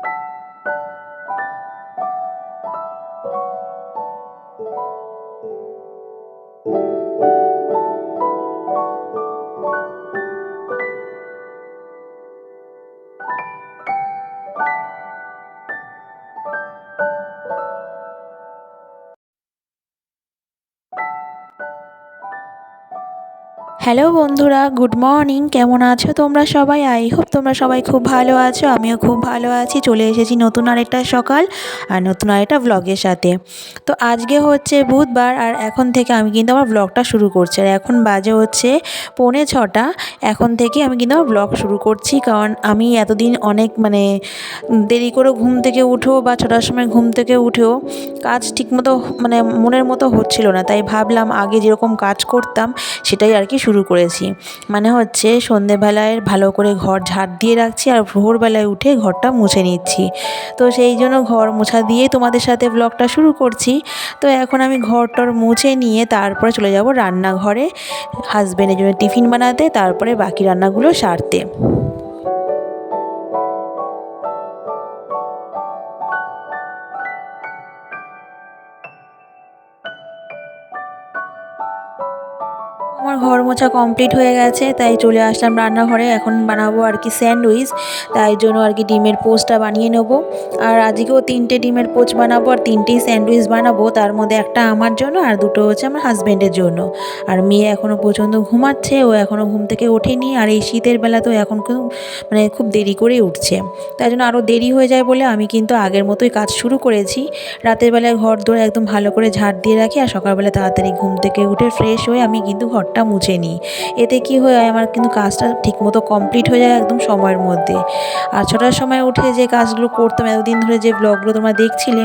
you hello বন্ধুরা, good morning. কেমন আছো তোমরা সবাই? আই হোপ তোমরা সবাই খুব ভালো আছো, আমিও খুব ভালো আছি। চলে এসেছি নতুন আরেকটা সকাল আর নতুন আরেকটা ব্লগের সাথে। তো আজকে হচ্ছে বুধবার আর এখন থেকে আমি কিন্তু আমার ব্লগটা শুরু করছি। আর এখন বাজে হচ্ছে পৌনে ছটা। এখন থেকে আমি কিন্তু আমার ব্লগ শুরু করছি। কারণ আমি এতদিন অনেক মানে দেরি করে ঘুম থেকে উঠো বা ছটার সময় ঘুম থেকে উঠেও কাজ ঠিকমতো মানে মনের মতো হচ্ছিল না। তাই ভাবলাম আগে যেরকম কাজ করতাম, সেটাই আর কি শুরু করেছি। মানে হচ্ছে সন্ধেবেলায় ভালো করে ঘর ঝাড় দিয়ে রাখছি আর ভোরবেলায় উঠে ঘরটা মুছে নিচ্ছি। তো সেই জন্য ঘর মোছা দিয়ে তোমাদের সাথে ব্লগটা শুরু করছি। তো এখন আমি ঘরটর মুছে নিয়ে তারপরে চলে যাব রান্নাঘরে হাজব্যান্ডের জন্য টিফিন বানাতে, তারপরে বাকি রান্নাগুলো সারতে। আমার ঘর মোছা কমপ্লিট হয়ে গেছে, তাই চলে আসলাম রান্নাঘরে। এখন বানাবো আর কি স্যান্ডউইচ, তাই জন্য আর কি ডিমের পোস্টটা বানিয়ে নেব। আর আজকেও তিনটে ডিমের পোচ বানাবো আর তিনটেই স্যান্ডউইচ বানাবো, তার মধ্যে একটা আমার জন্য আর দুটো হচ্ছে আমার হাজব্যান্ডের জন্য। আর মেয়ে এখনও পর্যন্ত ঘুমাচ্ছে, ও এখনও ঘুম থেকে ওঠেনি, আর এই শীতের বেলা তো এখন মানে খুব দেরি করেই উঠছে। তাই জন্য আরও দেরি হয়ে যায় বলে আমি কিন্তু আগের মতোই কাজ শুরু করেছি। রাতের বেলায় ঘর দৌড়ে একদম ভালো করে ঝাড় দিয়ে রাখি, আর সকালবেলা তাড়াতাড়ি ঘুম থেকে উঠে ফ্রেশ হয়ে আমি কিন্তু ঘরটা মুছে নিই। এতে কি হয়, আমার কিন্তু কাজটা ঠিকমতো কমপ্লিট হয়ে যায় একদম সময়ের মধ্যে। আর ছটার সময় উঠে যে কাজগুলো করতাম, এতদিন ধরে যে ব্লগগুলো তোমরা দেখছিলে,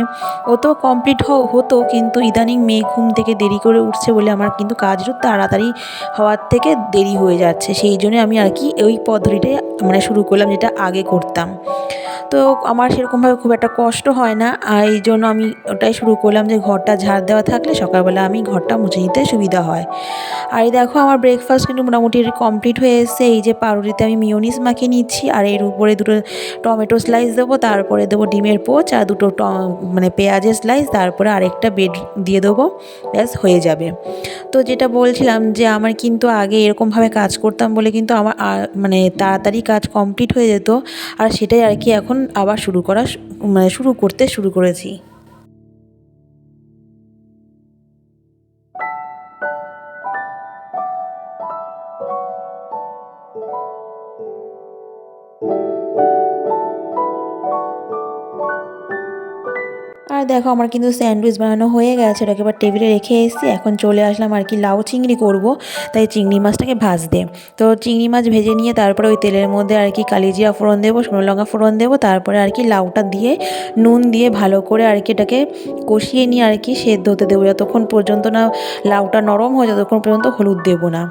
ও তো কমপ্লিট হতো, কিন্তু ইদানিং মেয়ে ঘুম থেকে দেরি করে উঠছে বলে আমার কিন্তু কাজটা তাড়াতাড়ি হওয়ার থেকে দেরি হয়ে যাচ্ছে। সেই জন্য আমি আর কি ওই পদ্ধতিটাই মানে শুরু করলাম, যেটা আগে করতাম। তো আমার সেরকমভাবে খুব একটা কষ্ট হয় না। আর এই জন্য আমি ওটাই শুরু করলাম যে ঘরটা ঝাড় দেওয়া থাকলে সকালবেলা আমি ঘরটা মুছে নিতে সুবিধা হয়। আর এই দেখো আমার ব্রেকফাস্ট কিন্তু মোটামুটি কমপ্লিট হয়ে এসেছে। এই যে পাউরুটিতে আমি মিওনিস মাখিয়ে নিচ্ছি আর এর উপরে দুটো টমেটো স্লাইস দেবো, তারপরে দেবো ডিমের পোচ আর দুটো মানে পেঁয়াজের স্লাইস তারপরে আরেকটা বেড দিয়ে দেবো। ব্যাস, হয়ে যাবে। তো যেটা বলছিলাম যে আমার কিন্তু আগে এরকমভাবে কাজ করতাম বলে কিন্তু আমার মানে তাড়াতাড়ি কাজ কমপ্লিট হয়ে যেত। আর সেটাই আর কি এখন আবার শুরু করা মানে শুরু করতে শুরু করেছি। দেখো আমার কিন্তু স্যান্ডউইচ বানানো হয়ে গেছে ওটাকে এবার টেবিলে রেখে এসেছি। এখন চলে আসলাম আর কি লাউ চিংড়ি করব, তাই চিংড়ি মাছটাকে ভাজতে। তো চিংড়ি মাছ ভেজে নিয়ে তারপরে ওই তেলের মধ্যে আর কি কালিজিরা ফোড়ন দেবো, শুকনো লঙ্কা ফোড়ন দেবো, তারপরে আর কি লাউটা দিয়ে, নুন দিয়ে ভালো করে আর কি এটাকে কষিয়ে নিয়ে আর কি সেদ্ধ হতে দেবো। যতক্ষণ পর্যন্ত না লাউটা নরম হয় ততক্ষণ পর্যন্ত হলুদ দেবো না।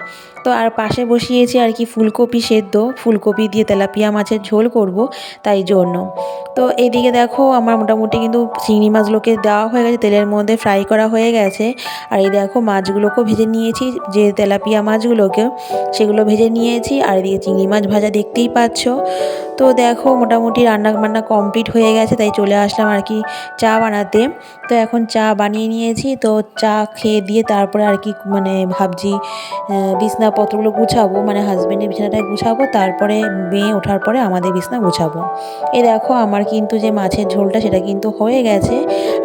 তো আর পাশে বসিয়েছি আর কি ফুলকপি সেদ্ধ। ফুলকপি দিয়ে তেলাপিয়া মাছের ঝোল করব তাই জন্য। তো এদিকে দেখো আমার মোটামুটি কিন্তু চিংড়ি মাছগুলোকে দেওয়া হয়ে গেছে, তেলের মধ্যে ফ্রাই করা হয়ে গেছে। আর এই দেখো মাছগুলোকেও ভেজে নিয়েছি, যে তেলাপিয়া মাছগুলোকে সেগুলো ভেজে নিয়েছি। আর এদিকে চিংড়ি মাছ ভাজা দেখতেই পাচ্ছ। তো দেখো মোটামুটি রান্না বান্না কমপ্লিট হয়ে গেছে, তাই চলে আসলাম আর কি চা বানাতে। তো এখন চা বানিয়ে নিয়েছি, তো চা খেয়ে দিয়ে তারপরে আর কি মানে ভাবছি বিছনাপত্রগুলো গুছাবো মানে হাজব্যান্ডের বিছানাটা গুছাবো, তারপরে মেয়ে ওঠার পরে আমাদের বিছনা গুছাবো। এ দেখো আমার কিন্তু যে মাছের ঝোলটা সেটা কিন্তু হয়ে গেছে।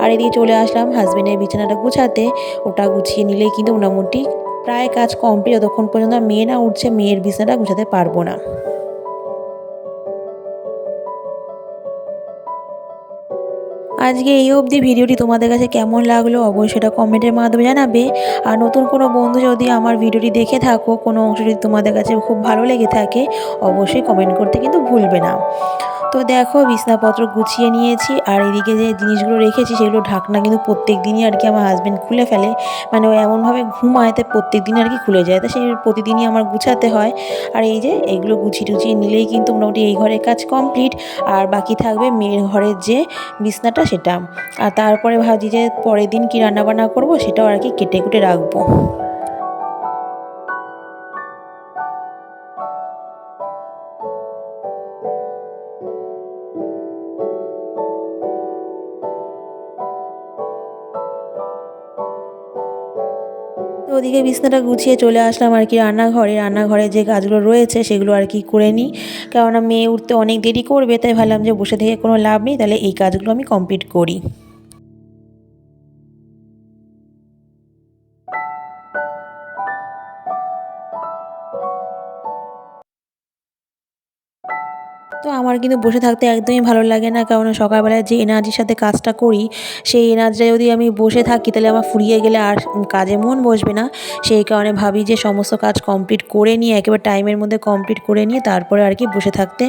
আর এদিকে চলে আসলাম হাজব্যান্ডের বিছানাটা গুছাতে। ওটা গুছিয়ে নিলেই কিন্তু মোটামুটি প্রায় কাজ কমপ্লিট যতক্ষণ পর্যন্ত মেয়ে না উঠছে, মেয়ের বিছানাটা গুছাতে পারব না। আজকে এই অবধি ভিডিওটি তোমাদের কাছে কেমন লাগল অবশ্যই সেটা কমেন্টের মাধ্যমে জানাবে। আর নতুন কোনো বন্ধু যদি আমার ভিডিওটি দেখে থাকো, কোনো অংশ যদি তোমাদের কাছে খুব ভালো লেগে থাকে, অবশ্যই কমেন্ট করতে কিন্তু ভুলবে না। তো দেখো, বিছনাপত্র গুছিয়ে নিয়েছি আর এদিকে যে জিনিসগুলো রেখেছি সেগুলো ঢাকনা কিন্তু প্রত্যেক দিনই আর কি আমার হাজব্যান্ড খুলে ফেলে। মানে ও এমনভাবে ঘুমায় তাই প্রত্যেক দিন আর কি খুলে যায়। তো সেই প্রতিদিনই আমার গুছাতে হয়। আর এই যে এগুলো গুছিয়ে টুছিয়ে নিলেই কিন্তু মোটামুটি এই ঘরের কাজ কমপ্লিট আর বাকি থাকবে মেয়ের ঘরের যে বিছনাটা সেটা। আর তারপরে ভাবছি যে পরের দিন কী রান্নাবান্না করব সেটাও আর কি কেটে কুটে রাখব। ওদিকে বিছনাটা গুছিয়ে চলে আসলাম আর কি রান্নাঘরে। রান্নাঘরে যে কাজগুলো রয়েছে সেগুলো আর কি করে নিই। কেননা মেয়ে উঠতে অনেক দেরি করবে, তাই ভাবলাম যে বসে থেকে কোনো লাভ নেই, তাহলে এই কাজগুলো আমি কমপ্লিট করি। আমার কিন্তু বসে থাকতে একদমই ভালো লাগে না। কারণ সকালবেলায় যে এনার্জির সাথে কাজটা করি, সেই এনার্জিটা যদি আমি বসে থাকি, তাহলে আমার ফুরিয়ে গেলে আর কাজে মন বসবে না। সেই কারণে ভাবি যে সমস্ত কাজ কমপ্লিট করে নিয়ে, একেবারে টাইমের মধ্যে কমপ্লিট করে নিয়ে, তারপরে আর কি বসে থাকতে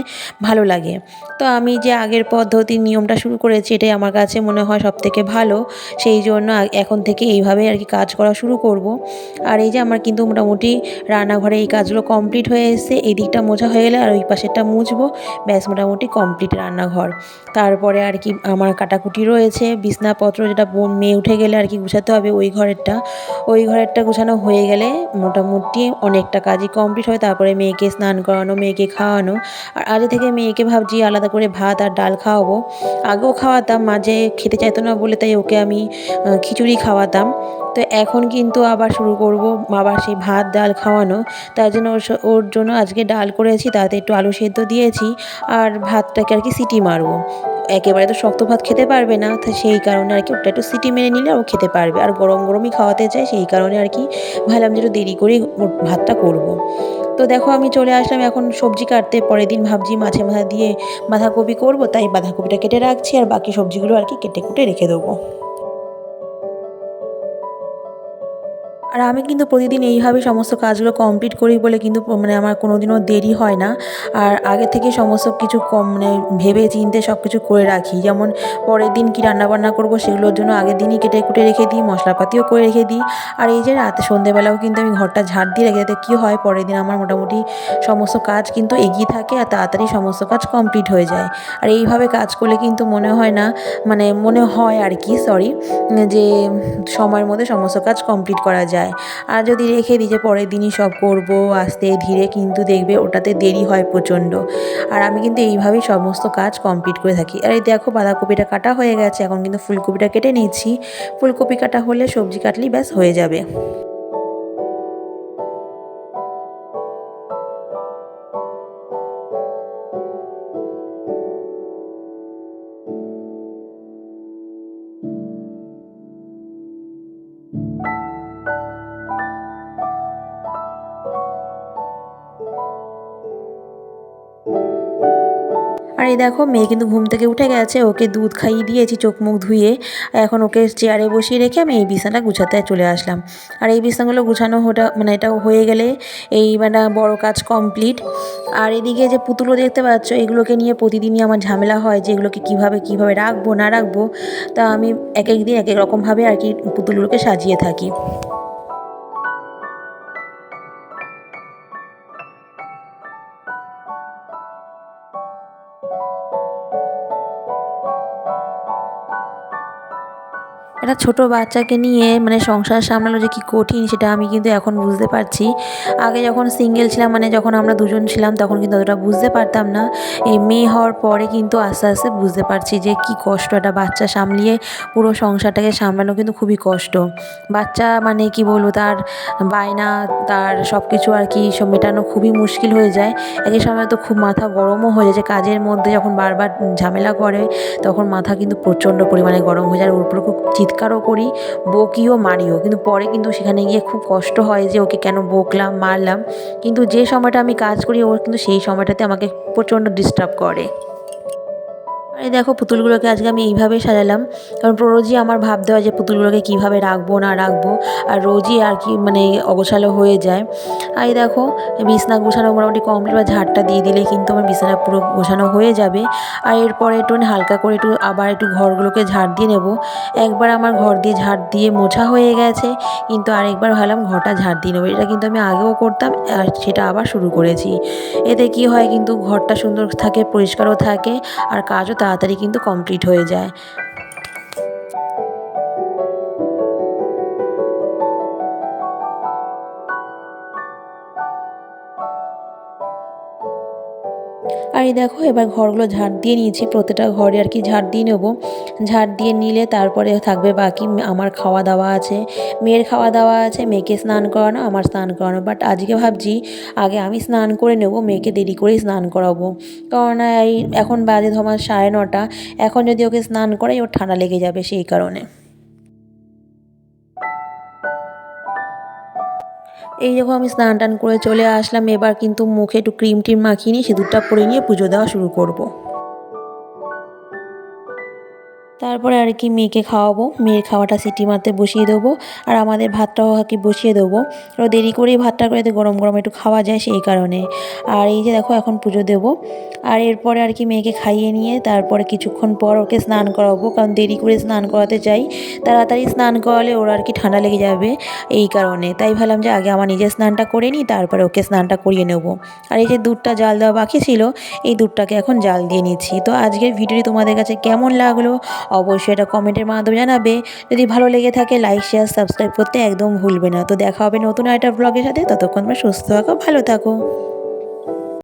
ভালো লাগে। তো আমি যে আগের পদ্ধতির নিয়মটা শুরু করেছি, এটাই আমার কাছে মনে হয় সব থেকে ভালো। সেই জন্য এখন থেকে এইভাবে আর কি কাজ করা শুরু করব। আর এই যে আমার কিন্তু মোটামুটি রান্নাঘরে এই কাজগুলো কমপ্লিট হয়ে এসেছে, এই দিকটা মোছা হয়ে গেলে আর ওই পাশেরটা মুছবো। ব্যাস মোটামুটি কমপ্লিট রান্নাঘর। তারপরে আর কি আমার কাটাকুটি রয়েছে, বিছনাপত্র যেটা বোন মেয়ে উঠে গেলে আর কি গুছাতে হবে ওই ঘরেরটা। ওই ঘরেরটা গুছানো হয়ে গেলে মোটামুটি অনেকটা কাজই কমপ্লিট হয়, তারপরে মেয়েকে স্নান করানো, মেয়েকে খাওয়ানো। আর আগে থেকে মেয়েকে ভাবছি আলাদা করে ভাত আর ডাল খাওয়াবো। আগেও খাওয়াতাম, মাঝে খেতে চাইতো না বলে তাই ওকে আমি খিচুড়ি খাওয়াতাম। তো এখন কিন্তু আবার শুরু করব আবার সেই ভাত, ডাল খাওয়ানো। তার জন্য ওর জন্য আজকে ডাল করেছি, তাতে একটু আলু সেদ্ধ দিয়েছি আর ভাতটাকে আর কি সিটি মারবো। একেবারে তো শক্ত ভাত খেতে পারবে না, তো সেই কারণে আর কি ওটা একটু সিটি মেরে নিলে ও খেতে পারবে। আর গরম গরমই খাওয়াতে চাই সেই কারণে আর কি ভাবলাম যে একটু দেরি করেই ভাতটা করব। তো দেখো আমি চলে আসলাম, এখন সবজি কাটতে। পরের দিন ভাবছি মাছে মাথা দিয়ে বাঁধাকপি করব, তাই বাঁধাকপিটা কেটে রাখছি আর বাকি সবজিগুলো আর কি কেটে কুটে রেখে দেবো। আর আমি কিন্তু প্রতিদিন এইভাবে সমস্ত কাজগুলো কমপ্লিট করি বলে কিন্তু মানে আমার কোনো দিনও দেরি হয় না। আর আগে থেকে সমস্ত কিছু কম মানে ভেবে চিনতে সব কিছু করে রাখি। যেমন পরের দিন কী রান্নাবান্না করব সেগুলোর জন্য আগের দিনই কেটে কুটে রেখে দিই, মশলাপাতিও করে রেখে দিই। আর এই যে রাতে সন্ধেবেলাও কিন্তু আমি ঘরটা ঝাড় দিয়ে রেখে যাতে কী হয়, পরের দিন আমার মোটামুটি সমস্ত কাজ কিন্তু এগিয়ে থাকে আর তাড়াতাড়ি সমস্ত কাজ কমপ্লিট হয়ে যায়। আর এইভাবে কাজ করলে কিন্তু মনে হয় না মানে মনে হয় আর কি সরি যে সময়ের মধ্যে সমস্ত কাজ কমপ্লিট করা যায়। যায়। আর যদি রেখে দিই যে পরের দিনই সব করব, আস্তে ধীরে কিন্তু দেখবে ওটাতে দেরি হয় প্রচণ্ড। আর আমি কিন্তু এইভাবেই সমস্ত কাজ কমপ্লিট করে থাকি। আর এই দেখো বাঁধাকপিটা কাটা হয়ে গেছে, এখন কিন্তু ফুলকপিটা কেটে নিচ্ছি। ফুলকপি কাটা হলে সবজি কাটলেই ব্যাস হয়ে যাবে। এই দেখো, মেয়ে কিন্তু ঘুম থেকে উঠে গেছে, ওকে দুধ খাইয়ে দিয়েছি, চোখ মুখ ধুয়ে। এখন ওকে চেয়ারে বসিয়ে রেখে আমি এই বিছানাটা গুছাতে চলে আসলাম। আর এই বিছানাগুলো গুছানো ওটা মানে এটা হয়ে গেলে এই মানে বড় কাজ কমপ্লিট। আর এদিকে যে পুতুলও দেখতে পাচ্ছ, এগুলোকে নিয়ে প্রতিদিনই আমার ঝামেলা হয় যে এগুলোকে কীভাবে কীভাবে রাখব, না রাখব। তা আমি এক এক দিন এক এক রকমভাবে আর কি পুতুলগুলোকে সাজিয়ে থাকি। একটা ছোট বাচ্চাকে নিয়ে মানে সংসার সামলানো যে কী কঠিন সেটা আমি কিন্তু এখন বুঝতে পারছি। আগে যখন সিঙ্গেল ছিলাম মানে যখন আমরা দুজন ছিলাম, তখন কিন্তু অতটা বুঝতে পারতাম না। এই মেয়ে হওয়ার পরে কিন্তু আস্তে আস্তে বুঝতে পারছি যে কী কষ্ট একটা বাচ্চা সামলিয়ে পুরো সংসারটাকে সামলানো কিন্তু খুবই কষ্ট। বাচ্চা মানে কি বলব, তার বায়না, তার সব কিছু আর কি সব মেটানো খুবই মুশকিল হয়ে যায়। একই সময় তো খুব মাথা গরমও হয়ে যায়, কাজের মধ্যে যখন বারবার ঝামেলা করে, তখন মাথা কিন্তু প্রচণ্ড পরিমাণে গরম হয়ে যায়। ওর উপর খুব চিৎকারও করি, বকিও মারিও। কিন্তু পরে কিন্তু সেখানে গিয়ে খুব কষ্ট হয় যে ওকে কেন বকলাম, মারলাম। কিন্তু যে সময়টা আমি কাজ করি ওর কিন্তু সেই সময়টাতে আমাকে প্রচণ্ড ডিস্টার্ব করে। এই দেখো পুতুলগুলোকে আজকে আমি এইভাবেই সাজালাম। কারণ রোজই আমার ভাবতে হয় যে পুতুলগুলোকে কীভাবে রাখব, না রাখব, আর রোজই আর কি মানে অগোছালো হয়ে যায়। আর এই দেখো, বিছনা গোছানো মোটামুটি কমপ্লিট বা ঝাড়টা দিয়ে দিলে কিন্তু আমার বিছানা পুরো গোছানো হয়ে যাবে। আর এরপরে একটু হালকা করে একটু আবার একটু ঘরগুলোকে ঝাড় দিয়ে নেব। একবার আমার ঘর দিয়ে ঝাড় দিয়ে মোছা হয়ে গেছে, কিন্তু আরেকবার ভাবলাম ঘরটা ঝাড় দিয়ে নেব। এটা কিন্তু আমি আগেও করতাম, আর সেটা আবার শুরু করেছি। এতে কি হয় কিন্তু ঘরটা সুন্দর থাকে, পরিষ্কারও থাকে, আর কাজও তাড়াতাড়ি কিন্তু কমপ্লিট হয়ে যায়। আর এই দেখো, এবার ঘরগুলো ঝাড় দিয়ে নিয়েছি, প্রতিটা ঘরে আর কি ঝাড় দিয়ে নেব। ঝাড় দিয়ে নিলে তারপরে থাকবে বাকি, আমার খাওয়া দাওয়া আছে, মেয়ের খাওয়া দাওয়া আছে, মেয়েকে স্নান করানো, আমার স্নান করানো। বাট আজকে ভাবছি, আগে আমি স্নান করে নেব, মেয়েকে দেরি করেই স্নান করাবো। কারণ এই এখন বাজে তোমার সাড়ে নটা, এখন যদি ওকে স্নান করাই, ওর ঠান্ডা লেগে যাবে সেই কারণে। এই যখন আমি স্নান টান করে চলে আসলাম, এবার কিন্তু মুখে একটু ক্রিম টিম মাখিয়ে নিয়ে সিঁদুরটা পরে নিয়ে পুজো দেওয়া শুরু করব। তারপরে আর কি মেয়েকে খাওয়াবো। মেয়ের খাওয়াটা সিটি মারতে বসিয়ে দেবো আর আমাদের ভাতটাও আর কি বসিয়ে দেবো। আর দেরি করেই ভাতটা করে গরম গরম একটু খাওয়া যায় সেই কারণে। আর এই যে দেখো এখন পুজো দেবো। আর এরপরে আর কি মেয়েকে খাইয়ে নিয়ে তারপরে কিছুক্ষণ পর ওকে স্নান করাবো। কারণ দেরি করে স্নান করাতে চাই। তাড়াতাড়ি স্নান করালে ওর আর কি ঠান্ডা লেগে যাবে এই কারণে। তাই ভাবলাম যে আগে আমার নিজের স্নানটা করে নিই, তারপরে ওকে স্নানটা করিয়ে নেব। আর এই যে দুধটা জাল দেওয়া বাকি ছিল, এই দুধটাকে এখন জাল দিয়ে নিচ্ছি। তো আজকের ভিডিওটি তোমাদের কাছে কেমন লাগল? অবশ্যই এটা কমেন্টের মাধ্যমে জানাবে। যদি ভালো লেগে থাকে লাইক শেয়ার সাবস্ক্রাইব করতে একদম ভুলবে না। তো দেখা হবে নতুন একটা ব্লগের সাথে। ততক্ষণ তোমরা সুস্থ থাকো, ভালো থাকো।